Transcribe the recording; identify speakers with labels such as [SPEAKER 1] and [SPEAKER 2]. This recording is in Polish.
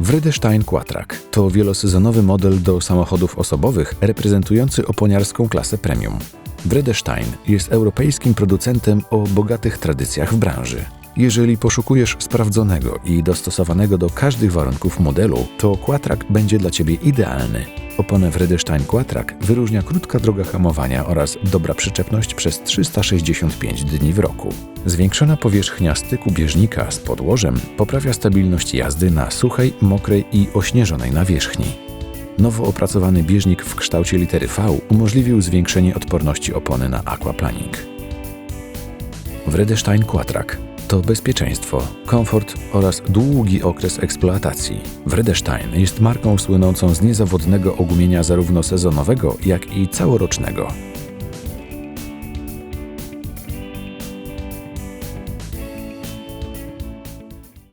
[SPEAKER 1] Wredestein Quattrak to wielosezonowy model do samochodów osobowych reprezentujący oponiarską klasę premium. Wredestein jest europejskim producentem o bogatych tradycjach w branży. Jeżeli poszukujesz sprawdzonego i dostosowanego do każdych warunków modelu, to Quattrak będzie dla Ciebie idealny. Oponę Wredestein Quattrak wyróżnia krótka droga hamowania oraz dobra przyczepność przez 365 dni w roku. Zwiększona powierzchnia styku bieżnika z podłożem poprawia stabilność jazdy na suchej, mokrej i ośnieżonej nawierzchni. Nowo opracowany bieżnik w kształcie litery V umożliwił zwiększenie odporności opony na aquaplaning. Wredestein Quattrak to bezpieczeństwo, komfort oraz długi okres eksploatacji. Wredestein jest marką słynącą z niezawodnego ogumienia zarówno sezonowego, jak i całorocznego.